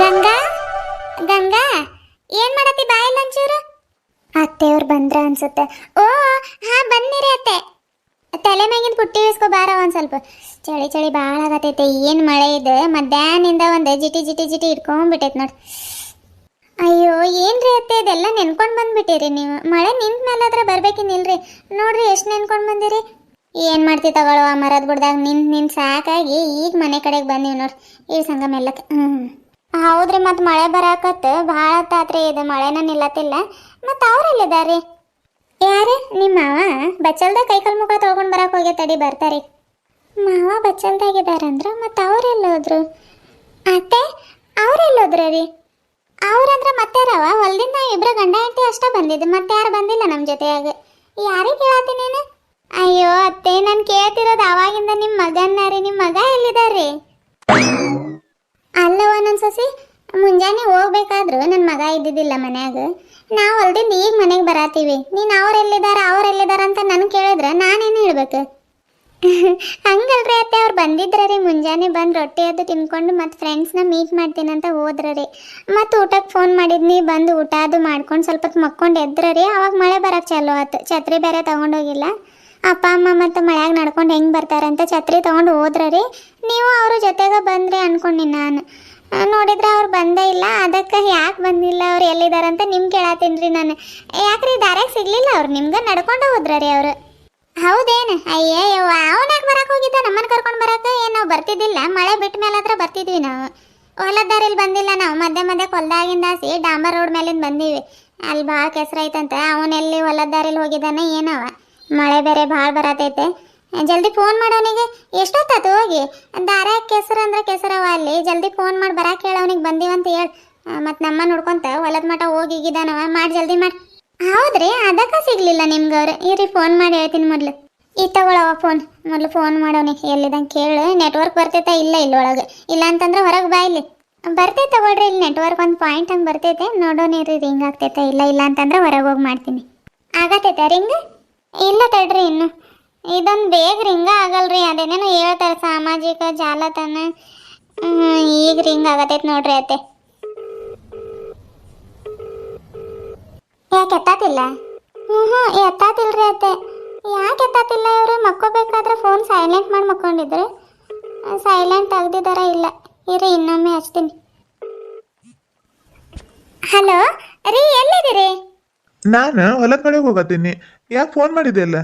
ಗಂಗಾ? ಗಂಗಾ, ಏನ್ ಮಾಡತ್ತಿ ಬಾಯಲ್ಲಿ ಒಂಚೂರು? ಅತ್ತೆಯವ್ರು ಬಂದ್ರ ಅನ್ಸುತ್ತೆ. ಓ, ಹಾ ಬಂದಿರಿ ಅತ್ತೆ. ತಲೆ ಮ್ಯಾಗಿನ ಪುಟ್ಟಿ ಇಸ್ಕೊ ಬಾರ ಒಂದ್ ಸ್ವಲ್ಪ. ಚಳಿ ಚಳಿ ಭಾಳ ಆಗತೈತೆ. ಏನು ಮಳೆ ಇದೆ? ಮಧ್ಯಾಹ್ನದಿಂದ ಒಂದು ಜಿಟಿ ಜಿಟಿ ಜಿಟಿ ಇಟ್ಕೊಂಡ್ಬಿಟ್ಟೈತೆ ನೋಡಿ. ಅಯ್ಯೋ, ಏನ್ರಿ ಅತ್ತೆ? ಇದೆಲ್ಲ ನೆನ್ಕೊಂಡ್ ಬಂದ್ಬಿಟ್ಟಿರಿ ನೀವು. ಮಳೆ ನಿಂತ ಮೇಲಾದ್ರೆ ಬರ್ಬೇಕಿನ್ನಿಲ್ರಿ. ನೋಡ್ರಿ, ಎಷ್ಟು ನೆನ್ಕೊಂಡ್ ಬಂದಿರಿ? ಏನು ಮಾಡ್ತಿ ತಗೊಳ್ಳೋ ಆ ಮರದ ಬುಡ್ದಾಗ ನಿಂತ್ ನಿಂತ್ ಸಾಕಾಗಿ ಈಗ ಮನೆ ಕಡೆಗೆ ಬಂದೀವಿ ನೋಡ್ರಿ ಈ ಸಂಗಮ ಎಲ್ಲಕ್ಕೆ ಹ್ಮ್. ಹೌದ್ರಿ ಮತ್ ಮಳೆ ಬರಾಕತ್ ಭಾಳ ತಾತ್ರಿ ಇದು. ಮಳೆನ ನಿಲ್ಲತಿಲ್ಲ ಮತ್ ಅವ್ರೆಲ್ಲಿದಾರಿ ಯಾರ? ನಿಮ್ಮ ಮಾವ? ಬಚ್ಚಲ್ದ ಕೈಕಾಲು ಮುಖ ತೊಗೊಂಡು ಬರಕ್ಕೆ ಹೋಗಿ ತಡಿ ಬರ್ತಾರೆ. ಮಾವ ಬಚ್ಚಲ್ದಾಗಿದಾರಂದ್ರ ಮತ್ ಅವ್ರೆಲ್ಲೋದ್ರು ಅತ್ತೆ ಅವ್ರೆಲ್ಲೋದ್ರ ರೀ ಅವ್ರಂದ್ರ ಮತ್ತೆ ರವ, ಹೊಲ್ದಿಂದ ಇಬ್ರು ಗಂಡ ಹೆಂಡತಿ ಅಷ್ಟೇ ಬಂದಿದ್ದು. ಮತ್ತೆ ಯಾರು ಬಂದಿಲ್ಲ ನಮ್ಮ ಜೊತೆಯಾಗ. ಯಾರಿಗೆ ಕೇಳತ್ತಿ ನೀನು? ಅಯ್ಯೋ ಅತ್ತೆ, ನಾನು ಕೇಳ್ತಿರೋದು ಅವಾಗಿಂದ ನಿಮ್ಮ ಮಗನ್ನ ರೀ ನಿಮ್ಮ ಮಗ ಎಲ್ಲಿದಾರ್ರಿ? ಅಲ್ಲವ ನನ್ನ ಸಸಿ, ಮುಂಜಾನೆ ಹೋಗ್ಬೇಕಾದ್ರು ನನ್ನ ಮಗ ಇದ್ದಿದ್ದಿಲ್ಲ ಮನ್ಯಾಗ. ನಾವು ಹೊಲ್ದಿಂದ ಈಗ ಮನೆಗೆ ಬರಾತೀವಿ. ನೀನು ಅವ್ರೆಲ್ಲಿದಾರ ಅವ್ರೆಲ್ಲಿದಾರ ಅಂತ ನನ್ ಕೇಳಿದ್ರೆ ನಾನೇನು ಹೇಳ್ಬೇಕು? ಹಂಗಲ್ರಿ ಅತ್ತೆ, ಅವ್ರು ಬಂದಿದ್ರ ರೀ ಮುಂಜಾನೆ ಬಂದು ರೊಟ್ಟಿ ಅದು ತಿನ್ಕೊಂಡು ಮತ್ತು ಫ್ರೆಂಡ್ಸ್ನ ಮೀಟ್ ಮಾಡ್ತೀನಿ ಅಂತ ಹೋದ್ರ ರೀ. ಮತ್ತು ಊಟಕ್ಕೆ ಫೋನ್ ಮಾಡಿದ್ನಿ, ಬಂದು ಊಟ ಅದು ಮಾಡ್ಕೊಂಡು ಸ್ವಲ್ಪ ಮಕ್ಕೊಂಡು ಎದ್ರ ರೀ. ಅವಾಗ ಮಳೆ ಬರಕ್ಕೆ ಚಾಲು ಆಯ್ತು ಛತ್ರಿ ಬೇರೆ ತಗೊಂಡೋಗಿಲ್ಲ ಅಪ್ಪ, ಅಮ್ಮ ಮತ್ತು ಮಳೆಯಾಗ ನಡ್ಕೊಂಡು ಹೆಂಗೆ ಬರ್ತಾರಂತ ಛತ್ರಿ ತೊಗೊಂಡು ಹೋದ್ರ ನೀವು ಅವ್ರ ಜೊತೆಗೆ ಬಂದ್ರಿ ಅನ್ಕೊಂಡಿ ನಾನು. ನೋಡಿದ್ರೆ ಅವ್ರು ಬಂದೇ ಇಲ್ಲ. ಅದಕ್ಕೆ ಯಾಕೆ ಬಂದಿಲ್ಲ ಅವ್ರು ಎಲ್ಲಿದಾರಂತ ನಿಮ್ಗೆ ಕೇಳತ್ತೀನಿ ರೀ ನಾನು. ಯಾಕ್ರಿ ದಾರ್ಯಾಗ ಸಿಗ್ಲಿಲ್ಲ ಅವ್ರು? ನಿಮ್ಗೆ ನಡ್ಕೊಂಡು ಹೋದ್ರ ಅವರು. ಹೌದೇನು? ಅಯ್ಯಯ್ಯೋ ಅವನಾಗ ಬರಕ್ಕೆ ಹೋಗಿದ್ದ? ನಮ್ಮನ್ನು ಕರ್ಕೊಂಡು ಬರಕ್ಕೆ ಏನು ನಾವು ಬರ್ತಿದ್ದಿಲ್ಲ. ಮಳೆ ಬಿಟ್ಟ ಮೇಲೆ ಹತ್ರ ಬರ್ತಿದ್ವಿ ನಾವು. ಹೊಲದ ದಾರಿಲಿ ಬಂದಿಲ್ಲ ನಾವು. ಮಧ್ಯೆ ಮಧ್ಯೆ ಹೊಲ್ದಾಗಿಂದಾಸಿ ಡಾಂಬರ್ ರೋಡ್ ಮೇಲಿಂದ ಬಂದೀವಿ. ಅಲ್ಲಿ ಭಾಳ ಕೆಸರೈತಂತ ಅವನೆಲ್ಲಿ ಹೊಲದ ದಾರಿಲಿ ಹೋಗಿದ್ದಾನೆ ಏನವ? ಮಳೆ ಬೇರೆ ಭಾಳ ಬರತೈತೆ. ಜಲ್ದಿ ಫೋನ್ ಮಾಡೋನಿಗೆ ಎಷ್ಟೊತ್ತಾತು ಹೋಗಿ? ದಾರ ಕೆಸರು ಅಂದ್ರೆ ಕೆಸರವ ಅಲ್ಲಿ. ಜಲ್ದಿ ಫೋನ್ ಮಾಡಿ ಬರಕ್ಕೆ ಹೇಳ ಅವನಿಗೆ, ಬಂದೀವಂತ ಹೇಳಿ. ಮತ್ತು ನಮ್ಮ ನೋಡ್ಕೊಂತ ಹೊಲದ ಮಠ ಹೋಗಿಗಿದಾನವ ಮಾಡಿ, ಜಲ್ದಿ ಮಾಡಿ. ಹೌದ್ರಿ, ಅದಕ್ಕೆ ಸಿಗ್ಲಿಲ್ಲ ನಿಮ್ಗೆ ಅವ್ರು. ಇರಿ ಫೋನ್ ಮಾಡಿ ಹೇಳ್ತೀನಿ ಮೊದಲು. ಈ ತಗೊಳವ ಫೋನ್ ಮೊದಲು ಫೋನ್ ಮಾಡೋನಿಗೆ ಎಲ್ಲಿದಂಗೆ ಕೇಳು. ನೆಟ್ವರ್ಕ್ ಬರ್ತೈತೆ ಇಲ್ಲ ಇಲ್ಲೊಳಗೆ. ಇಲ್ಲ ಅಂತಂದ್ರೆ ಹೊರಗೆ ಬಾ ಇಲ್ಲಿ. ಬರ್ತೈತೆ ತಗೊಳ್ರಿ, ಇಲ್ಲಿ ನೆಟ್ವರ್ಕ್ ಒಂದು ಪಾಯಿಂಟ್ ಹಂಗೆ ಬರ್ತೈತೆ. ನೋಡೋಣ ಇರಿ ರಿಂಗ್ ಆಗ್ತೈತೆ ಇಲ್ಲ ಇಲ್ಲ ಅಂತಂದ್ರೆ ಹೊರಗೆ ಹೋಗಿ ಮಾಡ್ತೀನಿ. ಆಗತೈತೆ ರಿಂಗ್ ಇಲ್ಲ ತಡ್ರಿ ಇನ್ನು. ಇದೊಂದು ಬೇಗ ರಿಂಗ ಆಗಲ್ರಿ, ಅದೇನೇನೋ ಹೇಳ್ತಾರೆ ಸಾಮಾಜಿಕ ಜಾಲತಾಣ. ಈಗ ರಿಂಗ್ ಆಗತೈತೆ ನೋಡ್ರಿ ಅತ್ತೆ. ಯಾಕೆ ಎತ್ತಾತಿಲ್ಲ? ಹ್ಞೂ ಹ್ಞೂ ಎತ್ತಾತಿಲ್ರಿ ಅತ್ತೆ. ಯಾಕೆ ಎತ್ತಾತಿಲ್ಲ ಇವರು? ಮಕ್ಕೋಬೇಕಾದ್ರೆ ಫೋನ್ ಸೈಲೆಂಟ್ ಮಾಡಿ ಮಕ್ಕೊಂಡಿದ್ರು. ಸೈಲೆಂಟ್ ತೆಗ್ದಿದಾರ ಇಲ್ಲ. ಇರಿ, ಇನ್ನೊಮ್ಮೆ ಹಚ್ತೀನಿ. ಹಲೋ ರೀ, ಎಲ್ಲಿದ್ದೀರಿ? ನಾನು ಹೊಲದ ಕಡೆಗೆ ಹೋಗತ್ತೀನಿ. ಯಾಕೆ ಫೋನ್ ಮಾಡಿದೆ ಅಲ್ಲ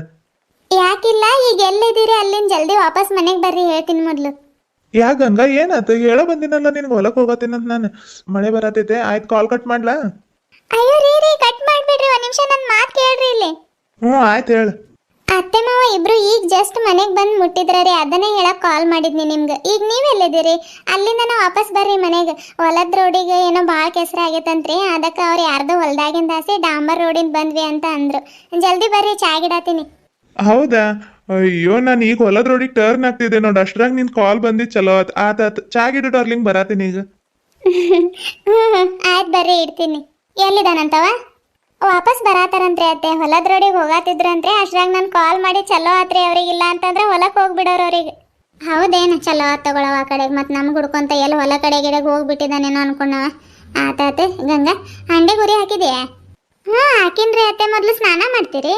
ಯಾಕಿಲ್ಲ ಈಗ ಎಲ್ಲಿದ್ದೀರಿ? ಅಲ್ಲಿಂದ ಜಲ್ದಿ ವಾಪಸ್ ಮನೆಗೆ ಬರ್ರಿ ಹೇಳ್ತೀನಿ ಮೊದಲು. ಯಾ ಗಂಗಾ ಏನಾಯ್ತು ಹೇಳೋ ಬಂದಿನಲ್ಲ ನಿನ್ಗೆ ಹೊಲಕ್ಕೆ ಹೋಗತ್ತೀನಿ ಅಂತ ನಾನು. ಮಳೆ ಬರತೈತೆ ಆಯ್ತು ಕಾಲ್ ಕಟ್ ಮಾಡ್ಲಾ? ಅಯ್ಯೋ ರೀ ರೀ ಕಟ್ ಮಾಡ್ಬಿಡ್ರಿ ಒಂದ್ ನಿಮಿಷ ನನ್ನ ಮಾತು ಕೇಳ್ರಿ ಇಲ್ಲಿ. ಹ್ಞೂ ಆಯ್ತು ಹೇಳು. ಅತ್ತೆ ಮಾವ ಇಬ್ರು ಈಗ ಜಸ್ಟ್ ಮನೆಗೆ ಬಂದು ಮುಟ್ಟಿದ್ರ ರೀ ಅದನ್ನೇ ಹೇಳಕ್ ಕಾಲ್ ಮಾಡಿದ್ನಿ ನಿಮ್ಗೆ. ಈಗ ನೀವು ಎಲ್ಲಿದ್ದೀರಿ? ಅಲ್ಲಿಂದ ನಾ ವಾಪಸ್ ಬರ್ರಿ ಮನೆಗೆ. ಹೊಲದ ರೋಡಿಗೆ ಏನೋ ಭಾಳ ಕೆಸರ ಆಗೈತಂತ್ರಿ ಅದಕ್ಕೆ ಅವ್ರು ಯಾರ್ದೋ ಹೊಲ್ದಾಗಿಂದ ಆಸೆ ಡಾಂಬರ್ ರೋಡಿಂದ ಬಂದ್ವಿ ಅಂತ ಅಂದ್ರು. ಜಲ್ದಿ ಬರ್ರಿ ಚಾ ಗಿಡತೀನಿ. ಹೌದಾ? ಅಯ್ಯೋ ನಾನು ಈಗ ಹೊಲದ ರೋಡಿಗೆ ಟರ್ನ್ ಆಗ್ತಿದ್ದೆ ನೋಡು ಅಷ್ಟ್ರಾಗ ನಿನ್ ಕಾಲ್ ಬಂದಿ ಚಲೋ ಆತ. ಚಾ ಚಾಗಿಡು ಡಾರ್ಲಿಂಗ್ ಬರಾತೀನಿ ಈಗ. ಆಯ್ತು ಬರ್ರಿ ಇಡ್ತೀನಿ. ಎಲ್ಲಿದಾನಂತವ? ವಾಪಸ್ ಬರಾತಾರಂತ್ರಿ ಅತ್ತೆ. ಹೊಲದ ರೋಡಿಗೆ ಹೋಗಾತಿದ್ರಂತ್ರಿ, ಅಷ್ಟ್ರಾಗ ನಾನು ಕಾಲ್ ಮಾಡಿ ಚಲೋ ಆತ್ರಿ ಅವ್ರಿಗಿಲ್ಲ ಅಂತಂದ್ರೆ ಹೊಲಕ್ಕೆ ಹೋಗ್ಬಿಡೋರು ಅವ್ರಿಗೆ. ಹೌದೇನು? ಚಲೋ ಆತ್ ತಗೊಳವ ಆ ಕಡೆಗೆ ಮತ್ತು ನಮ್ಗೆ ಹುಡ್ಕೊಂತ ಎಲ್ಲಿ ಹೊಲ ಕಡೆ ಗಿಡಗೆ ಹೋಗ್ಬಿಟ್ಟಿದ್ದಾನೇನೋ ಅನ್ಕೊಂಡವ ಆತಾತೆ ಗಂಗಾ, ಹಂಡೆ ಗುರಿ ಹಾಕಿದ್ಯಾ? ಹ್ಞೂ ಹಾಕಿನ್ರಿ ಅತ್ತೆ. ಮೊದಲು ಸ್ನಾನ ಮಾಡ್ತೀರಿ?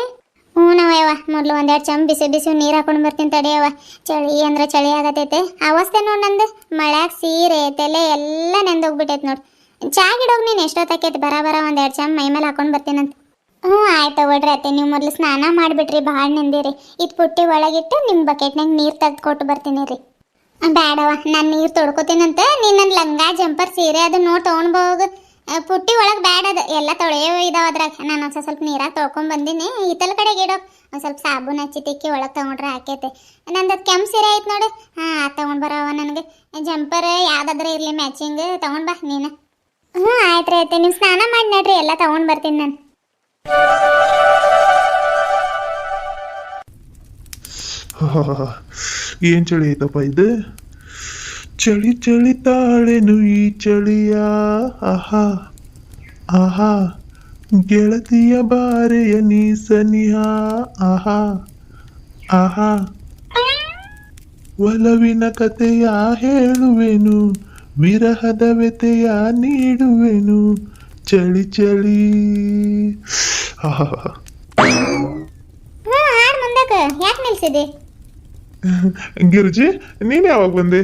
ಹ್ಞೂ ನಾವಯ್ಯವ ಮೊದಲು ಒಂದೆರಡು ಚಮ್ ಬಿಸಿ ಬಿಸಿ ನೀರು ಹಾಕೊಂಡು ಬರ್ತೀನಿ ತಡೆಯವ ಚಳಿ ಅಂದ್ರೆ ಚಳಿ ಆಗತೈತೆ. ಅವಸ್ಥೆ ನೋಡಿ ನಂದು. ಮಳ್ಯಾಗ ಸೀರೆ, ತಲೆ ಎಲ್ಲ ನೆಂದೋಗ್ಬಿಟ್ಟೈತೆ ನೋಡಿ. ಚಾ ಗಿಡೋಗಿ ನೀನು ಎಷ್ಟೊತ್ತಾಕೈತೆ? ಬರ ಬರ ಒಂದೆರಡು ಚಮ್ ಮೈ ಮೇಲೆ ಹಾಕೊಂಡು ಬರ್ತೀನಂತ. ಹ್ಞೂ, ಆಯ್ತು ತಗೊಳ್ರಿ ಅತ್ತೆ. ನೀವು ಮೊದಲು ಸ್ನಾನ ಮಾಡಿಬಿಟ್ರಿ ಭಾಳ ನಿಂದಿರಿ. ಇದು ಪುಟ್ಟಿ ಒಳಗಿಟ್ಟು ನಿಮ್ಮ ಬಕೆಟ್ನಾಗ ನೀರು ತೆಗ್ದು ಕೊಟ್ಟು ಬರ್ತೀನಿ ರೀ. ಬೇಡವ ನಾನು ನೀರು ತೊಡ್ಕೊತೀನಂತ ನೀನು ನನ್ನ ಲಂಗ, ಜಂಪರ್, ಸೀರೆ ಅದು ನೋಡಿ ತೊಗೊಂಡ್ಬೋಗ. ಪುಟ್ಟಿ ಒಳಗೆ ಬ್ಯಾಡ ಅದು. ಎಲ್ಲ ತೊಳೆಯೋ ಇದಾವ ಅದ್ರಾಗ. ನಾನು ಒಂದು ಸ್ವಲ್ಪ ನೀರಾಗ ತೊಳ್ಕೊಂಡ್ ಬಂದೀನಿ. ಈತಲ ಕಡೆಗೆ ಇಡೋ. ಒಂದು ಸ್ವಲ್ಪ ಸಾಬೂನು ಹಚ್ಚಿ ತಿಕ್ಕಿ ಒಳಗೆ ತೊಗೊಂಡ್ರೆ ಹಾಕೈತೆ ನಂದು ಅದು ಕೆಂಪು ಸೀರೆ ಐತೆ ನೋಡಿ. ಹಾಂ ಅದು ತೊಗೊಂಡು ಬರವ ನನಗೆ. ಜಂಪರ್ ಯಾವುದಾದ್ರೂ ಇರಲಿ, ಮ್ಯಾಚಿಂಗ್. ತೊಗೊಂಡು ಬಾ ನೀನು. ಹ್ಞೂ ಆಯ್ತು ರೀ ಆಯ್ತು ನೀವು ಸ್ನಾನ ಮಾಡಿ ನೋಡ್ರಿ, ಎಲ್ಲ ತಗೊಂಡು ಬರ್ತೀನಿ ನಾನು. ಏನ್ ಚಳಿ ಐತಪ್ಪ ಇದು? ಚಳಿ ಚಳಿ ತಾಳೆನು ಈ ಚಳಿಯ. ಆಹಾ ಆಹಾ. ಗೆಳತಿಯ ಬಾರೆಯ ನೀ ಸನಿಹ ಆಹಾ ಆಹಾ. ಒಲವಿನ ಕಥೆಯ ಹೇಳುವೆನು. ವಿರಹದ ವ್ಯತೆಯ ನೀಡುವೆನು. ಚಳಿ ಚಳಿ. ಯಾಕೆ ನಿಲ್ಸಿದೆ ಗಿರ್ಜಿ ನೀನ್ ಯಾವಾಗ ಬಂದೆ?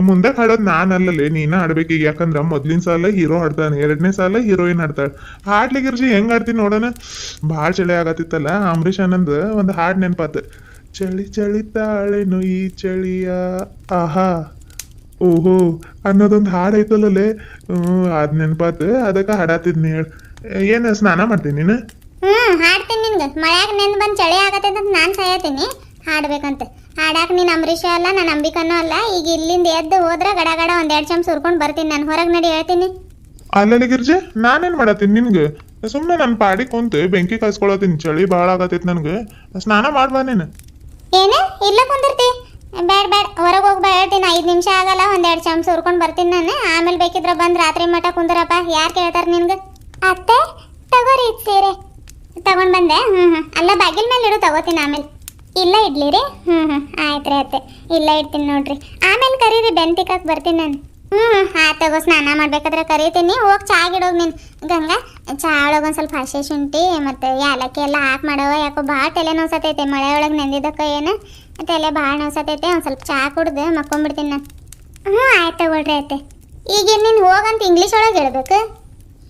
ಮುಂದೆ ಹಾಡೋದ್ ನಾನಲ್ಲಲೇ. ನೀನ ಆಡ್ಬೇಕು ಈಗ ಯಾಕಂದ್ರ ಮೊದ್ಲಿನ ಸಾಲ ಹೀರೋ ಆಡ್ತಾನೆ ಎರಡನೇ ಸಾಲ ಹೀರೋಯಿನ್ ಹಾಡ್ತಾಳೆ. ಹಾಡ್ಲಿ ಗಿರ್ಜಿ ಹೆಂಗ್ ಆಡ್ತೀನಿ ನೋಡೋಣ. ಭಾಳ ಚಳಿ ಆಗತ್ತಿತ್ತಲ್ಲ ಅಂಬರೀಷ್ ಆನಂದ್ ಒಂದು ಹಾಡ್ ನೆನ್ಪಾತ. ಚಳಿ ಚಳಿ ತಾಳೆನು ಈ ಚಳಿಯ. ಆಹಾ. ಓಹೋ ಅನ್ನೋದೊಂದು ಹಾಡು ಐತಲ್ಲೇ ಹ್ಞೂ ಅದು ನೆನ್ಪಾತ. ಅದಕ್ಕೆ ಹಾಡಾತಿದ್ನಿ ಹೇಳಿ ಏನು ಸ್ನಾನ ಮಾಡ್ತೀನಿ ನೀನು? ಹ್ಞೂ ಹಾಡ್ತೀನಿ ನಿನ್ಗೆ. ಮಳ್ಯಾಗ ನೆಂದು ಬಂದು ಚಳಿ ಆಗತ್ತೈತೆ ಅಂತ ನಾನು ಸಾಯತೀನಿ. ಹಾಡ್ಬೇಕಂತ. ಹಾಡಾಕ ನೀನು ಅಂಬರೀಷ ಅಲ್ಲ ನಾನು ಅಂಬಿಕನೂ ಅಲ್ಲ. ಈಗ ಇಲ್ಲಿಂದ ಎದ್ದು ಹೋದ್ರೆ ಗಡ ಗಡ ಒಂದೆರಡು ಚಮಚ ಸುರ್ಕೊಂಡು ಬರ್ತೀನಿ. ನಾನು ಹೊರಗೆ ನಡಿ ಹೇಳ್ತೀನಿ. ಅಲ್ಲಲ್ಲಿ ಗಿರ್ಜೆ ನಾನೇನು ಮಾಡತ್ತೀನಿ ನಿನ್ಗೆ? ಸುಮ್ಮನೆ ನನ್ನ ಪಾಡಿ ಕುಂತು ಬೆಂಕಿ ಕಾಯಿಸ್ಕೊಳತ್ತೀನಿ. ಚಳಿ ಭಾಳ ಆಗತ್ತೈತೆ ನನ್ಗೆ. ಸ್ನಾನ ಮಾಡ್ಬಾ ನೀನು. ಏನು ಇಲ್ಲ ಕುಂದಿರ್ತಿ. ಬೇಡ ಬೇಡ. ಹೊರಗೆ ಹೋಗಿ ಹೇಳ್ತೀನಿ. ಐದು ನಿಮಿಷ ಆಗಲ್ಲ, ಒಂದೆರಡು ಚಮಚ ಹುರ್ಕೊಂಡು ಬರ್ತೀನಿ ನಾನು. ಆಮೇಲೆ ಬೇಕಿದ್ರೆ ಬಂದು ರಾತ್ರಿ ಮಠ ಕುಂದ್ರಪ್ಪ. ಯಾರು ಕೇಳ್ತಾರೆ ನಿನ್ಗೆ? ಅತ್ತೆ ತಗೋರಿ ಇದ್ ಸೀರೆ. ತಗೊಂಡು ಬಂದೆ. ಹ್ಞೂ ಹ್ಞೂ ಅಲ್ಲ, ಬಾಗಿಲ ಮೇಲೆ ಇಡು, ತಗೋತೀನಿ ಆಮೇಲೆ. ಇಲ್ಲ ಇಡ್ಲಿ ರೀ? ಹ್ಞೂ ಹ್ಞೂ ಆಯ್ತು ರೀ ಅತ್ತೆ. ಇಲ್ಲ ಇಡ್ತೀನಿ ನೋಡ್ರಿ. ಆಮೇಲೆ ಕರೀರಿ ಬೆಂತಿಕಕ್ಕೆ ಬರ್ತೀನಿ ನಾನು. ಹ್ಞೂ ಆಯ್ತು ತಗೋ, ಸ್ನಾನ ಮಾಡ್ಬೇಕಾದ್ರೆ ಕರೀತೀನಿ. ಹೋಗಿ ಚಾ ಗಿಡೋಗಿ ನೀನು. ಗಂಗಾ, ಚಾ ಒಳಗೆ ಒಂದು ಸ್ವಲ್ಪ ಹಸಿ ಶುಂಠಿ, ಮತ್ತು ಯಾಲಕ್ಕಿ ಎಲ್ಲ ಹಾಕಿ ಮಾಡವ ಯಾಕೋ ಭಾಳ ತಲೆ ಸತೈತೆ. ಮಳೆ ಒಳಗೆ ನೆಂದಿದ್ದಕ್ಕ ಏನು? ತಲೆ ಭಾಳ ನೋಸತೈತೆ ಒಂದು ಸ್ವಲ್ಪ ಚಾ ಕುಡ್ದು ಮಕ್ಕೊಂಬಿಡ್ತೀನಿ ನಾನು. ಹ್ಞೂ ಆಯ್ತು ತಗೊಳ್ರಿ ಐತೆ ಈಗ ನೀನು ಹೋಗಂತ ಇಂಗ್ಲೀಷ್ ಒಳಗೆ ಹೇಳ್ಬೇಕು?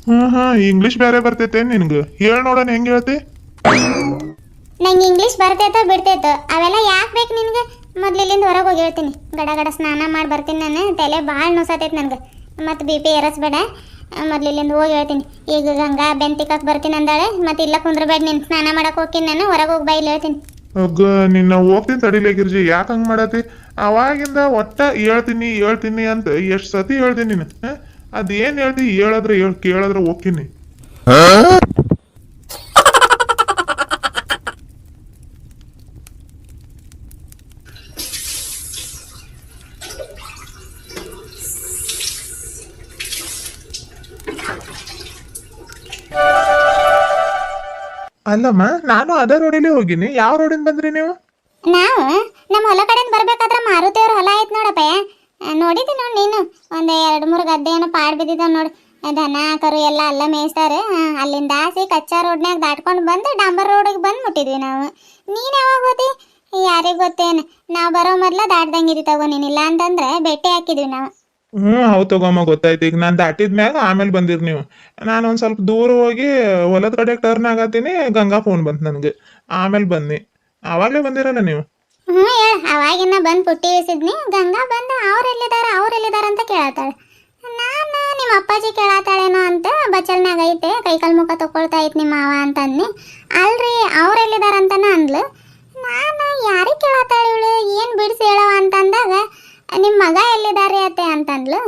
ಹ್ಮ್ ಹಾ ಇಂಗ್ಲಿಷ್ ಬೇರೆ ಬರ್ತೈತೆ ನಿನ್ಗೆ. ಹೇಳ್ ನೋಡೋಣ ಹೆಂಗ್ ಹೇಳ್ತಿ? ನಂಗೆ ಇಂಗ್ಲೀಷ್ ಬರ್ತೈತೋ ಬಿಡ್ತೈತೋ ಅವೆಲ್ಲ ಯಾಕೆ ಬೇಕು ನಿನಗೆ? ಮೊದ್ಲಿಂದ ಇಲ್ಲಿಂದ ಹೊರಗೆ ಹೋಗಿ ಹೇಳ್ತೀನಿ. ಗಡ ಗಡ ಸ್ನಾನ ಮಾಡಿ ಬರ್ತೀನಿ ನಾನು ತಲೆ ಭಾಳ ನೋಸತೈತೆ ನನಗೆ. ಮತ್ತು ಬಿ ಪಿ ಏರಿಸ್ಬೇಡ ಮೊದಲಿಲ್ಲಿಂದ ಹೋಗಿ ಹೇಳ್ತೀನಿ. ಈಗ ಗಂಗಾ ಬೆಂತಿಕಕ್ಕೆ ಬರ್ತೀನಿ ಅಂದಾಳೆ ಮತ್ತು ಇಲ್ಲ ಕುಂದ್ರಬೇಡ ನೀನು ಸ್ನಾನ ಮಾಡಕ್ಕೆ ಹೋಗ್ತೀನಿ ನಾನು ಹೊರಗೆ ಹೋಗಿ ಬೈಲಿ ಹೇಳ್ತೀನಿ. ಒಗ್ಗ ನಿನ್ನ ಹೋಗ್ತೀನಿ ತಡಿಲೇ ಗಿರ್ಜಿ, ಯಾಕೆ ಹಂಗ್ ಮಾಡತಿ ಅವಾಗಿಂದ ಒಟ್ಟ ಹೇಳ್ತೀನಿ ಹೇಳ್ತೀನಿ ಅಂತ ಎಷ್ಟ್ ಸತಿ ಹೇಳ್ತೀನಿ ನೀನು ಅದೇನ್ ಹೇಳ್ತಿ ಹೇಳದ್ರೆ ಹೇಳ್, ಕೇಳದ್ರೆ ಹೋಗ್ತೀನಿ. ಅಲ್ಲಮ್ಮ, ನಾನು ಅದೇ ರೋಡಲ್ಲಿ ಹೋಗಿನಿ. ಯಾವ ರೋಡಿಂದ ಬಂದ್ರಿ ನೀವು? ನಾವು ನಮ್ಮ ಹೊಲ ಕಡೆ ಬರ್ಬೇಕಾದ್ರೆ ಮಾರುತಿಯವ್ರ ಹೊಲ ಐತ್ ನೋಡಪ್ಪ ನೋಡಿದಿ ನೋಡಿ ನೀನು. ಒಂದ್ ಎರಡ್ ಮೂರು ಗದ್ದೆ ಏನೋ ಪಾಡ್ ಬಿದ್ದಿದ್ದಾವ ನೋಡು. ದನ, ಕರು ಎಲ್ಲ ಅಲ್ಲ ಮೇಯಿಸ್ತಾರೆ. ಅಲ್ಲಿಂದ ಆಸಿ ಕಚ್ಚಾ ರೋಡ್ನ್ಯಾಗ ದಾಟ್ಕೊಂಡು ಬಂದು ಡಾಂಬರ್ ರೋಡಿಗೆ ಬಂದು ಮುಟ್ಟಿದ್ವಿ ನಾವು. ನೀನ್ ಯಾವಾಗ ಹೋದಿ? ಯಾರಿಗೆ ಗೊತ್ತೇನು? ನಾವು ಬರೋ ಮೊದ್ಲ ದಾಟ್ದಂಗಿರಿ ತಗೋ ನೀನಿಲ್ಲ ಅಂತಂದ್ರೆ ಭೇಟಿ ಹಾಕಿದ್ವಿ ನಾವು. ಹ್ಞೂ, ಹೌದು ತಗೊಮ್ಮ, ಗೊತ್ತಾಯ್ತು. ಈಗ ನಾನು ದಾಟಿದ ಮ್ಯಾಗ ಆಮೇಲೆ ಬಂದಿರ್ ನೀವು. ನಾನು ಒಂದ್ ಸ್ವಲ್ಪ ದೂರ ಹೋಗಿ ಹೊಲದ ಕಡೆ ಟರ್ನ್ ಆಗತ್ತೀನಿ, ಗಂಗಾ ಫೋನ್ ಬಂತು ನನ್ಗೆ. ಆಮೇಲೆ ಬನ್ನಿ. ಅವಾಗ್ಲೇ ಬಂದಿರಲ್ಲ ನೀವು? ಹ್ಞೂ ಅವಾಗಿನ ಬಂದು ಪುಟ್ಟಿ ಇಳಿಸಿದ್ನಿ. ಗಂಗಾ ಬಂದು ಅವ್ರು ಎಲ್ಲಿದಾರ ಅವ್ರು ಎಲ್ಲಿದಾರ ಅಂತ ಕೇಳತ್ತಾಳೆ ನಾನು ನಿಮ್ಮ ಅಪ್ಪಾಜಿ ಕೇಳತ್ತಾಳೇನೋ ಅಂತ ಬಚ್ಚಲ್ನಾಗ ಐತೆ, ಕೈಕಾಲು ಮುಖ ತಕೊಳ್ತಾ ಐತೆ ನಿಮ್ಮ ಮಾವ ಅಂತ ಅಂದ್ನಿ ಅಲ್ರಿ, ಅವ್ರು ಎಲ್ಲಿದಾರ ಅಂತಾನ ಅಂದ್ಲು. ನಾನು ಯಾರಿಗೆ ಕೇಳತ್ತಾಳೆ ಇವಳು? ಏನು ಬಿಡಿಸಿ ಹೇಳವ ಅಂತ ಅಂದಾಗ ನಿಮ್ಮ ಮಗ ಎಲ್ಲಿದ್ದಾರೆ ಅತ್ತೆ ಅಂತಂದ್ಲು?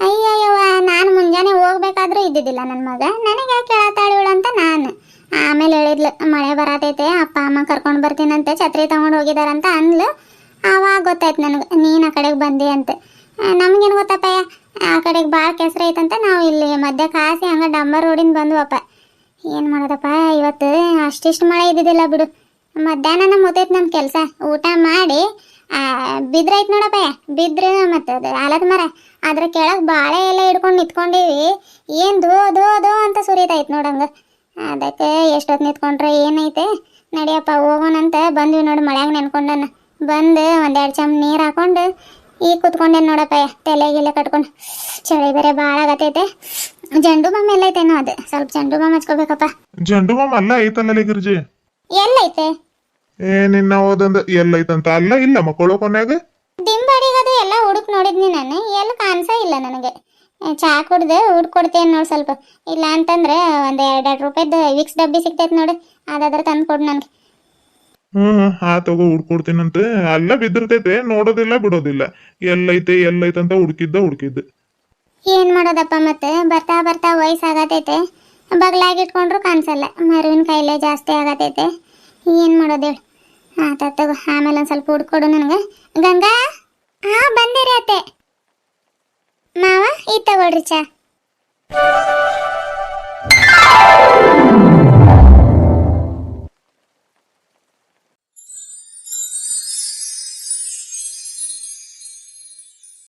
ಅಯ್ಯಯ್ಯವ್ವ, ನಾನು ಮುಂಜಾನೆ ಹೋಗ್ಬೇಕಾದ್ರೂ ಇದ್ದಿದ್ದಿಲ್ಲ ನನ್ನ ಮಗ. ನನಗೆ ಯಾಕೆ ಕೇಳತ್ತಾಳೆ ಇವಳು ಅಂತ ನಾನು. ಆಮೇಲೆ ಹೇಳಿದ್ಲು, ಮಳೆ ಬರತೈತೆ, ಅಪ್ಪ ಅಮ್ಮ ಕರ್ಕೊಂಡು ಬರ್ತೀನಂತೆ, ಛತ್ರಿ ತಗೊಂಡು ಹೋಗಿದಾರಂತ ಅಂದ್ಲು. ಆವಾಗ ಗೊತ್ತಾಯ್ತು ನನಗೆ, ನೀನು ಆ ಕಡೆಗೆ ಬಂದಿ ಅಂತೆ. ನಮಗೇನು ಗೊತ್ತಪ್ಪಯ್ಯ? ಆ ಕಡೆಗೆ ಭಾಳ ಕೆಸರು ಐತಂತ ನಾವು ಇಲ್ಲಿ ಮಧ್ಯ ಕಾಸಿ ಹಂಗೆ ಡಂಬರ್ ರೋಡಿಂದ ಬಂದ್ವಪ್ಪ. ಏನು ಮಾಡೋದಪ್ಪ, ಇವತ್ತು ಅಷ್ಟಿಷ್ಟು ಮಳೆ ಇದ್ದಿದ್ದಿಲ್ಲ ಬಿಡು. ಮಧ್ಯಾಹ್ನ ಮುತ್ತೈತೆ ನನ್ನ ಕೆಲಸ. ಊಟ ಮಾಡಿ ಬಿದ್ರೈತೆ ನೋಡಪ್ಪ ಬಿದ್ರೆ ಮತ್ತೆ ಅದು ಆಲದ ಮರ ಅದ್ರ ಕೆಳಗೆ ಬಾಳೆ ಎಲ್ಲ ಹಿಡ್ಕೊಂಡು ನಿಂತ್ಕೊಂಡಿವಿ. ಏನು ದೋ ದೋ ದೋ ಅಂತ ಸುರಿತೈತ್ ನೋಡಂಗ. ಅದಕ್ಕೆ ಎಷ್ಟೊತ್ತು ನಿಂತ್ಕೊಂಡ್ರೆ ಏನೈತೆ? ನಡಿಯಪ್ಪ ಹೋಗೋಣಂತ ಬಂದ್ವಿ ನೋಡಿ ಮಳೆಯಾಗ ನೆನ್ಕೊಂಡನ. ಬಂದು ಒಂದೆರಡು ಚಮ್ ನೀರು ಹಾಕೊಂಡು ಈಗ ಕುತ್ಕೊಂಡೇನು ನೋಡಪ್ಪ ತಲೆ ಗಿಲೆ ಕಟ್ಕೊಂಡು ಚಳಿ ಬೇರೆ ಭಾಳ ಆಗತೈತೆ. ಜಂಡು ಬಾಮ್ ಎಲ್ಲೈತೇನೋ ಅದು. ಸ್ವಲ್ಪ ಜಂಡು ಬಾಮ್ ಹಚ್ಕೋಬೇಕಪ್ಪ. ಜಂಡು ಬಾಮ್ ಅಲ್ಲ ಐತಲ್ಲ ಗಿರ್ಜಿ? ಎಲ್ಲೈತೆ. ಏ ನಿನ್ನ ಓದಂದ ಎಲ್ಲೈತಂತ ಅಲ್ಲ ಇಲ್ಲ ಮಕ್ಕಳು ಕೊನೆಗೆ? ದಿಂಬಡಿಗದು ಎಲ್ಲ ಹುಡುಕ್ ನೋಡಿದ್ನಿ ನಾನು. ಎಲ್ಲ ಕಾಣಿಸೇ ಇಲ್ಲ ನನಗೆ. ಚಾ ಕುಡ್ದು ಹುಡ್ಕ್ ಕೊಡ್ತೇನೆ ನೋಡಿ ಸ್ವಲ್ಪ. ಇಲ್ಲ ಅಂತಂದ್ರೆ ಒಂದು ಎರಡು ಎರಡು ರೂಪಾಯ್ದು ವಿಕ್ಸ್ ಡಬ್ಬಿ ಸಿಗ್ತೈತೆ ನೋಡಿ. ಅದಾದ್ರೆ ತಂದು ಕೊಡು ನನಗೆ. ಹ್ಮ್ ಆ ತಗೋ ಹುಡ್ಕೊಡ್ತೀನಂತ ಅಲ್ಲ ಬಿದ್ದಿರ್ತೈತೆ. ನೋಡೋದಿಲ್ಲ ಬಿಡೋದಿಲ್ಲ. ಎಲ್ಲೈತೆ ಎಲ್ಲೈತಂತ ಹುಡುಕಿದ್ದ ಹುಡುಕಿದ್ದ. ಏನು ಮಾಡೋದಪ್ಪ ಮತ್ತೆ ಬರ್ತಾ ಬರ್ತಾ ವಯಸ್ಸಾಗತೈತೆ. ಬಗ್ಲಾಗಿಟ್ಕೊಂಡ್ರು ಕಾಣಿಸಲ್ಲ. ಮರುವಿನ ಕಾಯಿಲೆ ಜಾಸ್ತಿ ಆಗತೈತೆ. ಏನು ಮಾಡೋದು ಹೇಳು? ಆತ ತಗೋ ಆಮೇಲೆ ಒಂದು ಸ್ವಲ್ಪ ಹುಡ್ಕೊಡು ನನಗೆ. ಗಂಗಾ? ಹಾಂ ಬಂದಿರಿ ಅತ್ತೆ. ಮಾವ ಈ ತಗೊಳ್ರಿ ಚಾ.